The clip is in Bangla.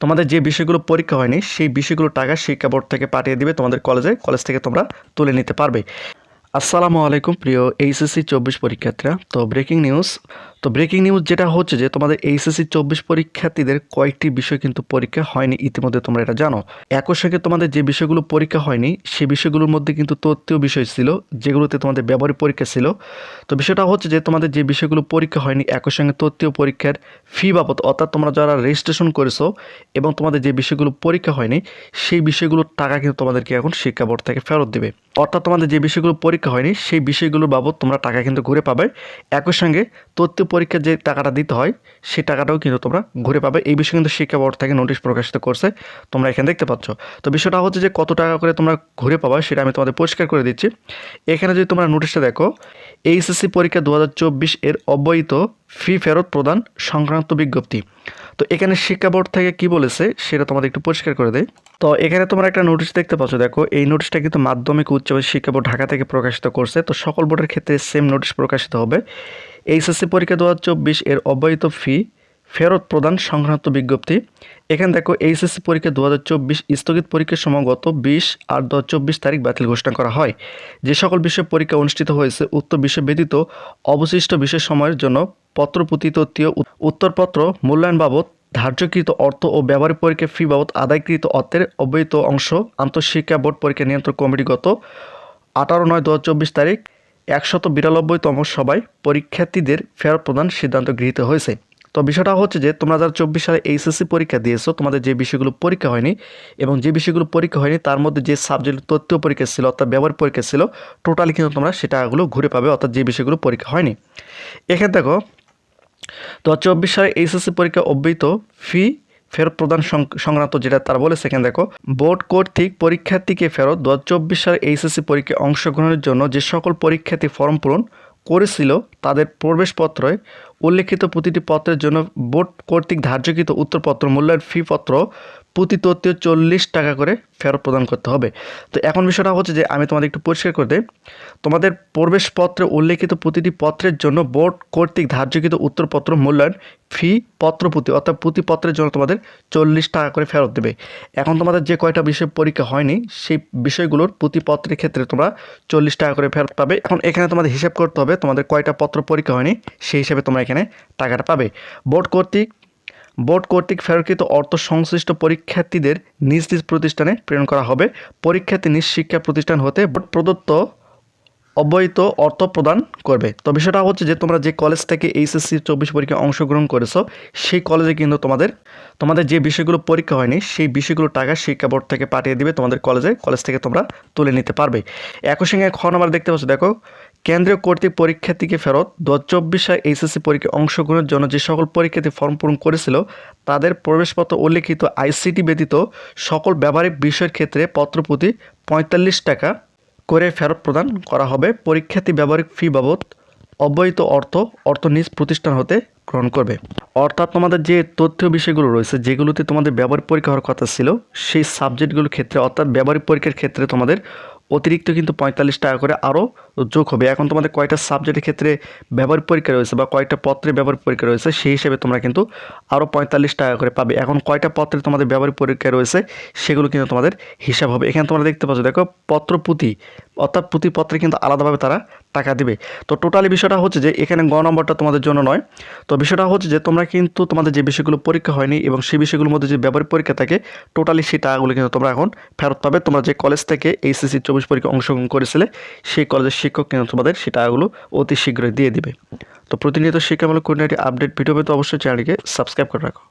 তোমাদের যে বিষয়গুলো পরীক্ষা হয়নি, সেই বিষয়গুলো টাকা শিক্ষা বোর্ড থেকে পাঠিয়ে দিবে তোমাদের কলেজে কলেজ থেকে তোমরা তুলে নিতে পারবে। আসসালামু আলাইকুম প্রিয় এইচএসসি চব্বিশ পরীক্ষার্থীরা। তো ব্রেকিং নিউজ তো ব্রেকিং নিউজ যেটা হচ্ছে যে তোমাদের এইচএসসি চব্বিশ পরীক্ষার্থীদের কয়েকটি বিষয় কিন্তু পরীক্ষা হয়নি, ইতিমধ্যে তোমরা এটা জানো। একই সঙ্গে তোমাদের যে বিষয়গুলো পরীক্ষা হয়নি, সে বিষয়গুলোর মধ্যে কিন্তু তথ্যীয় বিষয় ছিল, যেগুলোতে তোমাদের ব্যবহারিক পরীক্ষা ছিল। তো বিষয়টা হচ্ছে যে তোমাদের যে বিষয়গুলো পরীক্ষা হয়নি একই সঙ্গে তথ্যীয় পরীক্ষার ফি বাবদ, অর্থাৎ তোমরা যারা রেজিস্ট্রেশন করেছ এবং তোমাদের যে বিষয়গুলো পরীক্ষা হয়নি, সেই বিষয়গুলোর টাকা কিন্তু তোমাদেরকে এখন শিক্ষা বোর্ড থেকে ফেরত দেবে। অর্থাৎ তোমাদের যে বিষয়গুলো পরীক্ষা হয়নি, সেই বিষয়গুলোর বাবদ তোমরা টাকা কিন্তু ঘুরে পাবে। একই সঙ্গে তথ্য পরীক্ষার যে টাকাটা দিতে হয়, সেই টাকাটাও কিন্তু তোমরা ঘুরে পাবে। এই বিষয়ে কিন্তু শিক্ষা বোর্ড থেকে নোটিশ প্রকাশিত করছে। তোমরা এখানে দেখতে পাচ্ছ। তো বিষয়টা হচ্ছে যে কত টাকা করে তোমরা ঘুরে পাবা, সেটা আমি তোমাদের পরিষ্কার করে দিচ্ছি। এখানে যদি তোমরা নোটিশটা দেখো, এইচএসসি পরীক্ষা দু হাজার চব্বিশ এর অব্যয়িত ফি ফেরত প্রদান সংক্রান্ত বিজ্ঞপ্তি। তো এখানে শিক্ষা বোর্ড থেকে কি বলেছে সেটা তোমাদের একটু পরিষ্কার করে দেয় তো এখানে তোমরা একটা নোটিশ দেখতে পাচ্ছ, দেখো, এই নোটিশটা কিন্তু মাধ্যমিক উচ্চ শিক্ষা বোর্ড ঢাকা থেকে প্রকাশিত করছে। তো সকল বোর্ডের ক্ষেত্রে সেম নোটিশ প্রকাশিত হবে। এইচএসসি পরীক্ষা দু হাজার চব্বিশ এর অব্যাহত ফি ফেরত প্রদান সংক্রান্ত বিজ্ঞপ্তি। এখানে দেখো এইচএসসি পরীক্ষা দু হাজার চব্বিশ স্থগিত পরীক্ষার সময় গত বিশ আট দু চব্বিশ তারিখ বাতিল ঘোষণা করা হয়। যে সকল বিষয় পরীক্ষা অনুষ্ঠিত হয়েছে উক্ত বিষয় ব্যতীত অবশিষ্ট বিষয় সময়ের জন্য পত্রপুতি তত্ত্বীয় উত্তরপত্র, মূল্যায়ন বাবদ, ধার্যকৃত অর্থ ও ব্যবহারিক পরীক্ষা ফি বাবদ আদায়কৃত অর্থের অব্যয়িত অংশ, আন্তঃশিক্ষা বোর্ড পরীক্ষা নিয়ন্ত্রণ কমিটি গত আঠারো নয় দু তারিখ একশত বিরানব্বইতম সভায় পরীক্ষার্থীদের ফেরত প্রদান সিদ্ধান্ত গৃহীত হয়েছে। তো বিষয়টা হচ্ছে যে, তোমরা যারা চব্বিশ সালে এইচএসসি পরীক্ষা দিয়েছ, তোমাদের যে বিষয়গুলো পরীক্ষা হয়নি এবং যে বিষয়গুলো পরীক্ষা হয়নি, তার মধ্যে যে সাবজেক্ট তথ্য পরীক্ষা ছিল, অর্থাৎ ব্যবহার পরীক্ষা ছিল টোটালি কিন্তু তোমরা সে টাকাগুলো ঘুরে পাবে, অর্থাৎ যে বিষয়গুলো পরীক্ষা হয়নি। এখানে দেখো হাজার চব্বিশ সালে এইচএসসি পরীক্ষা অব্যয়িত ফি ফেরত প্রদান সংক্রান্ত যেটা তারা বলে সেখানে দেখো, বোর্ড কর্তৃক পরীক্ষার্থীকে ফেরত, দু হাজার চব্বিশ সালে এইচএসসি পরীক্ষায় অংশগ্রহণের জন্য যে সকল পরীক্ষার্থী ফর্ম পূরণ করেছিল তাদের প্রবেশপত্রে উল্লেখিত প্রতিটি পত্রের জন্য বোর্ড কর্তৃক ধার্যকৃত উত্তরপত্র মূল্যায়ন ফি পত্র প্রতি তথ্য চল্লিশ টাকা করে ফেরত প্রদান করতে হবে। তো এখন বিষয়টা হচ্ছে যে আমি তোমাদের একটু পরিষ্কার করে দিই। তোমাদের প্রবেশপত্রে উল্লেখিত প্রতিটি পত্রের জন্য বোর্ড কর্তৃক ধার্যকৃত উত্তরপত্র মূল্যায়ন ফি পত্রপুতি অর্থাৎ প্রতি পত্রের জন্য তোমাদের চল্লিশ টাকা করে ফেরত দেবে। এখন তোমাদের যে কয়টা বিষয় পরীক্ষা হয়নি, সেই বিষয়গুলোর প্রতি পত্রের ক্ষেত্রে তোমরা চল্লিশ টাকা করে ফেরত পাবে। এখন এখানে তোমাদের হিসাব করতে হবে তোমাদের কয়টা পত্র পরীক্ষা হয়নি, সেই হিসাবে তোমরা এখানে টাকাটা পাবে। বোর্ড কর্তৃক বোর্ড কর্তৃক ফেরকৃত অর্থ সংশ্লিষ্ট পরীক্ষার্থীদের নিজ নিজ প্রতিষ্ঠানে প্রেরণ করা হবে। পরীক্ষার্থী নিজ শিক্ষা প্রতিষ্ঠান হতে বোর্ড প্রদত্ত অব্যয়িত অর্থ প্রদান করবে। তো বিষয়টা হচ্ছে যে, তোমরা যে কলেজ থেকে এইচএসসি চব্বিশ পরীক্ষায় অংশগ্রহণ করেছ, সেই কলেজে কিন্তু তোমাদের তোমাদের যে বিষয়গুলো পরীক্ষা হয়নি, সেই বিষয়গুলো টাকা শিক্ষা বোর্ড থেকে পাঠিয়ে দিবে। তোমাদের কলেজে, কলেজ থেকে তোমরা তুলে নিতে পারবে। একই সঙ্গে খ নম্বর দেখতে পাচ্ছ, দেখো কেন্দ্রীয় কর্তৃক পরীক্ষার্থীকে ফেরত দু চব্বিশ সালে এইচএসসি পরীক্ষায় অংশগ্রহণের জন্য যে সকল পরীক্ষার্থী ফর্ম পূরণ করেছিল, তাদের প্রবেশপত্র উল্লেখিত আইসিটি ব্যতীত সকল ব্যবহারিক বিষয়ের ক্ষেত্রে পত্রপ্রতি পঁয়তাল্লিশ টাকা করে ফেরত প্রদান করা হবে। পরীক্ষার্থী ব্যবহারিক ফি বাবদ অব্যয়িত অর্থ অর্থ নিজ প্রতিষ্ঠান হতে গ্রহণ করবে। অর্থাৎ তোমাদের যে তথ্য বিষয়গুলো রয়েছে, যেগুলোতে তোমাদের ব্যবহারিক পরীক্ষা হওয়ার কথা ছিল, সেই সাবজেক্টগুলোর ক্ষেত্রে, অর্থাৎ ব্যবহারিক পরীক্ষার ক্ষেত্রে তোমাদের অতিরিক্ত কিন্তু পঁয়তাল্লিশ টাকা করে আরও যোগ হবে। এখন তোমাদের কয়টা সাবজেক্টের ক্ষেত্রে ব্যবহারিক পরীক্ষা রয়েছে বা কয়টা পত্রে ব্যবহার পরীক্ষা রয়েছে, সেই হিসেবে তোমরা কিন্তু আরও পঁয়তাল্লিশ টাকা করে পাবে। এখন কয়টা পত্রে তোমাদের ব্যবহারিক পরীক্ষা রয়েছে, সেগুলো কিন্তু তোমাদের হিসাব হবে। এখানে তোমরা দেখতে পাচ্ছ, দেখো পত্রপুতি অর্থাৎ প্রতি পত্রে কিন্তু আলাদাভাবে তারা টাকা দিবে। তো টোটালি বিষয়টা হচ্ছে যে, এখানে গ নম্বরটা তোমাদের জন্য নয়। তো বিষয়টা হচ্ছে যে, তোমরা কিন্তু তোমাদের যে বিষয়গুলো পরীক্ষা হয়নি এবং সেই বিষয়গুলোর মধ্যে যে ব্যবহারিক পরীক্ষা থাকে টোটালি সেই টাকাগুলো কিন্তু তোমরা এখন ফেরত পাবে। তোমরা যে কলেজ থেকে এইচএসসি চব্বিশ পরীক্ষা অংশগ্রহণ করেছিলে, সেই কলেজের শিক্ষক তোমাদের টাকাগুলো অতি শীঘ্রই দিয়ে দিবে। তো প্রতিনিয়ত শিক্ষামূলক কোন আপডেট ভিডিও পেতে অবশ্যই চ্যানেলকে সাবস্ক্রাইব করে রাখো।